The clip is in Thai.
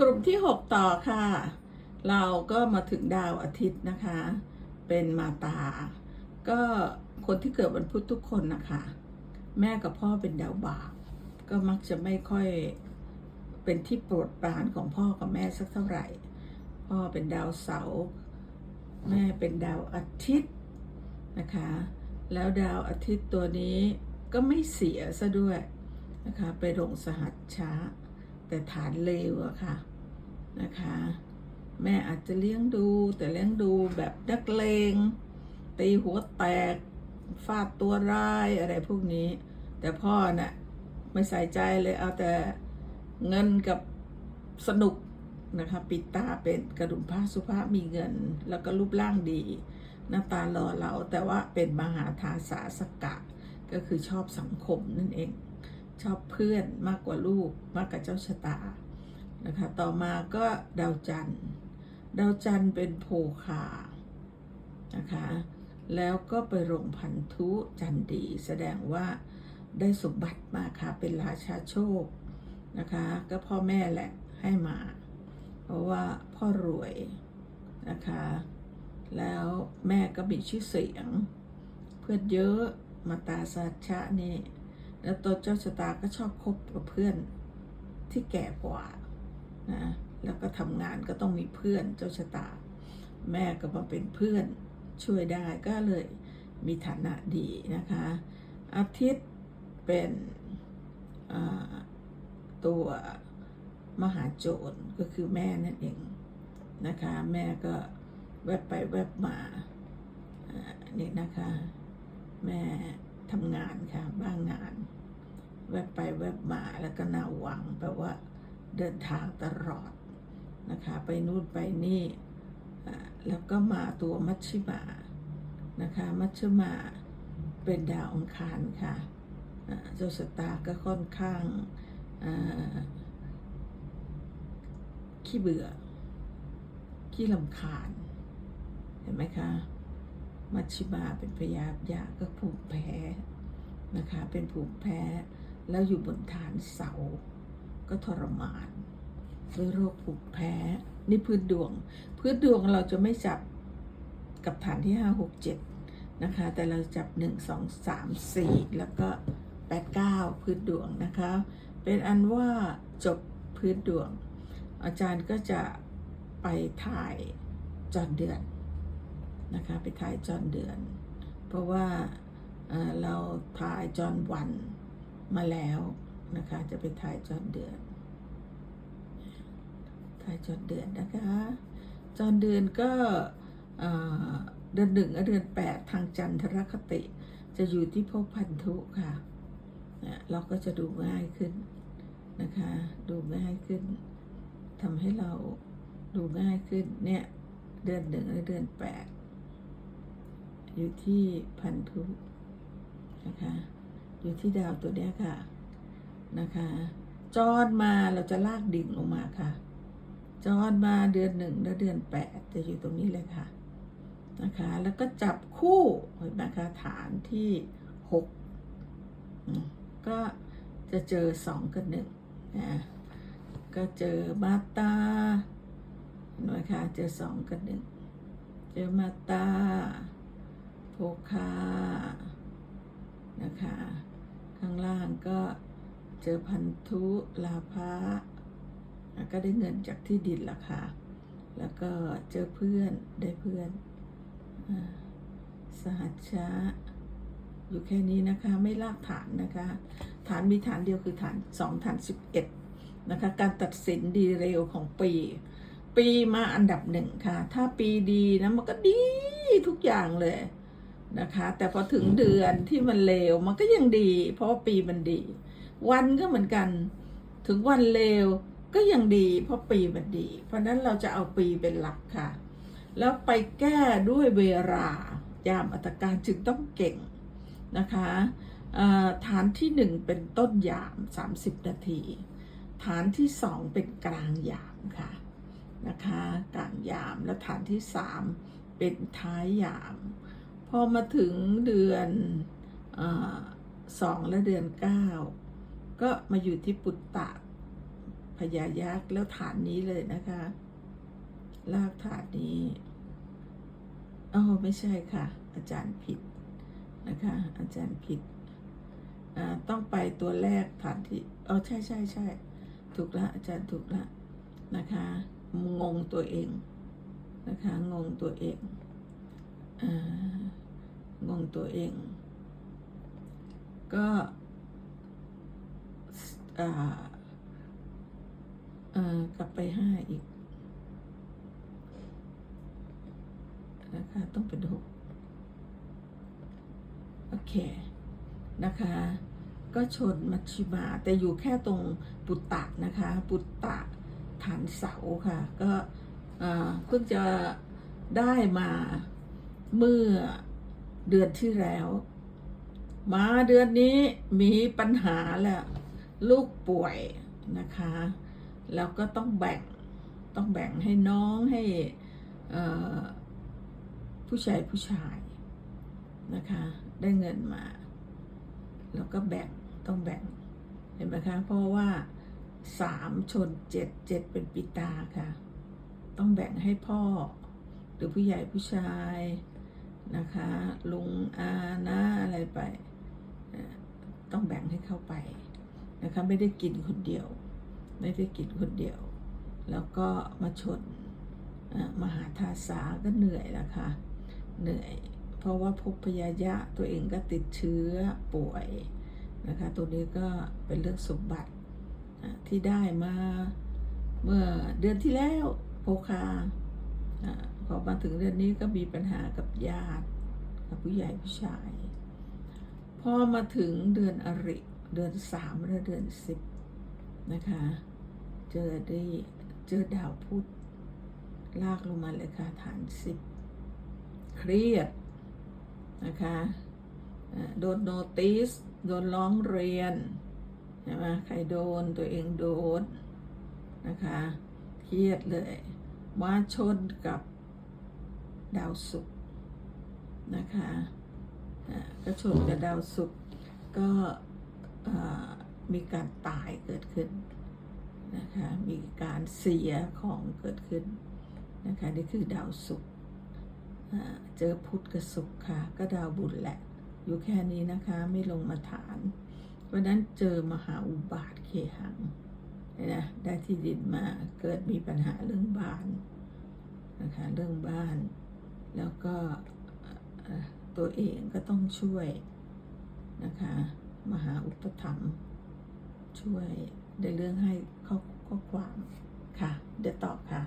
กลุ่มที่ 6 ต่อค่ะ เราก็มาถึงดาวอาทิตย์นะคะ เป็นมาตา ก็คนที่เกิดวันพุธทุกคนนะคะ แม่กับพ่อเป็นดาวบาปก็มักจะไม่ค่อยเป็นที่โปรดปรานของพ่อกับแม่สักเท่าไหร่ พ่อเป็นดาวเสาร์แม่เป็นดาวอาทิตย์นะคะ แล้วดาวอาทิตย์ตัวนี้ก็ไม่เสียซะด้วยนะคะ ไปลงสหัสช้า แต่ฐานเลวอะค่ะนะคะ แม่อาจจะเลี้ยงดูแต่เลี้ยงดูแบบนักเลงตีหัวแตกฟาดตัวร้ายอะไรพวกนี้ แต่พ่อน่ะไม่ใส่ใจเลยเอาแต่เงินกับสนุกนะคะปิดตาเป็นกระดุมผ้าสุภาพมีเงิน แล้วก็รูปร่างดี หน้าตาหล่อเหลาแต่ว่าเป็นมหาทาสาสกะ ก็คือชอบสังคมนั่นเอง ชอบเพื่อนมากกว่าลูกมากกว่าเจ้าชะตานะคะต่อมาก็ดาวจันทร์ ดาวจันทร์เป็นโภคานะคะแล้วก็ไปลงพันธุจันดี แสดงว่าได้สมบัติมาค่ะเป็นราชาโชคนะคะก็พ่อแม่แหละให้มา เพราะว่าพ่อรวยนะคะแล้วแม่ก็มีชื่อเสียง เพื่อนเยอะมาตาสัจชะนี่ แล้วตัวเจ้าชะตาก็ชอบคบกับเพื่อนที่แก่กว่านะแล้วก็ทำงานก็ต้องมีเพื่อนเจ้าชะตา แม่ก็มาเป็นเพื่อนช่วยได้ก็เลยมีฐานะดีนะคะ อาทิตย์เป็นตัวมหาโจรก็คือแม่นั่นเองนะคะ แม่ก็แวบไปแวบมาอ่านี่นะคะ แม่ ทำงานค่ะบ้างงาน แวบไปแวบมาแล้วก็น่าหวังแปลว่าเดินทางตลอดนะคะ ไปนู่นไปนี่แล้วก็มาตัวมัชชิมานะคะ มัชชิมาเป็นดาวองคารค่ะเจ้าสตาร์ก็ค่อนข้างขี้เบื่อขี้ลำคาญ เห็นไหมคะ มัชชิมาเป็นพยาบยาก็ภูมิแพ้นะคะ เป็นภูมิแพ้แล้วอยู่บนฐานเสา ก็ทรมานด้วยโรคภูมิแพ้ นี่พื้นดวง พื้นดวงเราจะไม่จับกับฐานที่ 5 6 7 นะคะ แต่เราจับ 1 2 3 4 แล้วก็ 8 9 พื้นดวงนะคะ เป็นอันว่าจบพื้นดวง อาจารย์ก็จะไปถ่ายจอนเดือน นะคะไปถ่ายจอนเดือน เพราะว่าเราถ่ายจอนวันมาแล้วนะคะจะไปถ่ายจอนเดือน ถ่ายจอนเดือนนะคะจอนเดือนก็เดือนหนึ่งและเดือนแปดทางจันทรคติ จะอยู่ที่ภพพันธุค่ะเนี่ยเราก็จะดูง่ายขึ้นนะคะ ดูง่ายขึ้นทำให้เราดูง่ายขึ้นเนี่ยเดือนหนึ่งและเดือนแปด อยู่ที่พันธุนะคะ อยู่ที่ดาวตัวเนี้ยค่ะนะคะ จอนมาเราจะลากดิ่งลงมาค่ะ จอนมาเดือนหนึ่งและเดือนแปดจะอยู่ตรงนี้เลยค่ะนะคะ แล้วก็จับคู่เห็นไหมคะฐานที่หกก็จะเจอสองกับหนึ่งนะก็เจอมาตาเห็นไหมคะเจอสองกับหนึ่งเจอมาตา โภคานะคะ ข้างล่างก็เจอพันธุลาภะก็ได้เงินจากที่ดินละค่ะ แล้วก็เจอเพื่อนได้เพื่อนสหัชชะอยู่แค่นี้นะคะไม่ลากฐานนะคะ ฐานมีฐานเดียวคือฐานสองฐานสิบเอ็ดนะคะการตัดสินดีเร็วของปี ปีมาอันดับหนึ่งค่ะ ถ้าปีดีนะมันก็ดีทุกอย่างเลย นะคะ แต่พอถึงเดือนที่มันเลวมันก็ยังดี เพราะว่าปีมันดี วันก็เหมือนกัน ถึงวันเลวก็ยังดี เพราะปีมันดี เพราะฉะนั้นเราจะเอาปีเป็นหลักค่ะ แล้วไปแก้ด้วยเวลายามอัตการจึงต้องเก่งนะคะเอ่อฐานที่หนึ่งเป็นต้นยาม 30 นาที ฐานที่สองเป็นกลางยามค่ะนะคะกลางยามแล้วฐานที่สามเป็นท้ายยามพ อมาถึงเดือนอสองและเดือนเก้าก็มาอยู่ที่ปุตตะพญายักษ์แล้วฐานนี้เลยนะคะลากฐานนี้อ๋อไม่ใช่ค่ะ อาจารย์ผิดนะคะ อาจารย์ผิดต้องไปตัวแรกฐานที่อ๋อใช่ใช่ใช่ถูกละอาจารย์ถูกละนะคะงงตัวเองนะคะงงตัวเองอ่า งงตัวเอง ก็กลับไปห้าอีกนะคะต้องเป็นหกโอเค นะคะ ก็ชนมัชชิมาแต่อยู่แค่ตรงปุตตะนะคะ ปุตตะฐานเสาค่ะ ก็เพิ่งจะได้มาเมื่อ เดือนที่แล้ว มาเดือนนี้มีปัญหาแล้วลูกป่วยนะคะ แล้วก็ต้องแบ่งต้องแบ่งให้น้องให้ผู้ชายผู้ชายนะคะ ได้เงินมา แล้วก็แบ่งต้องแบ่งเห็นไหมคะ เพราะว่าสามชนเจ็ดเจ็ดเป็นปิตาค่ะ ต้องแบ่งให้พ่อ หรือผู้ใหญ่ผู้ชาย นะคะ ลุงอาน้าอะไรไป ต้องแบ่งให้เข้าไปนะคะไม่ได้กินคนเดียว ไม่ได้กินคนเดียว แล้วก็มาชนมหาทาสาก็เหนื่อยล้วค่ะเหนื่อย เพราะว่าพบพยายะตัวเองก็ติดเชื้อป่วยนะคะตัวนี้ก็เป็นเรื่องสมบัติที่ได้มาเมื่อเดือนที่แล้วโพคา พอมาถึงเดือนนี้ก็มีปัญหากับญาติกับผู้ใหญ่ผู้ชาย พอมาถึงเดือนอริ เดือนสามและเดือนสิบนะคะ เจอได้เจอดาวพุธลากลงมาเลยค่ะฐานสิบเครียดนะคะโดนโนติสโดนร้องเรียนใช่ไหมใครโดนตัวเองโดนนะคะเครียดเลยมาชนกับ ดาวศุกร์นะคะก็ชนกับดาวศุกร์ก็มีการตายเกิดขึ้นนะคะมีการเสียของเกิดขึ้นนะคะนี่คือดาวศุกร์เจอพุธกับศุกร์ค่ะ ก็ดาวบุญแหละ อยู่แค่นี้นะคะไม่ลงมาฐานวันนั้นเจอมหาอุบาทเคหังนะนะได้ที่ดินมาเกิดมีปัญหาเรื่องบ้านนะคะเรื่องบ้าน แล้วก็ตัวเองก็ต้องช่วยนะคะ มหาอุปถัมภ์ช่วยในเรื่องให้ข้อข้อความค่ะ เดี๋ยวตอบค่ะ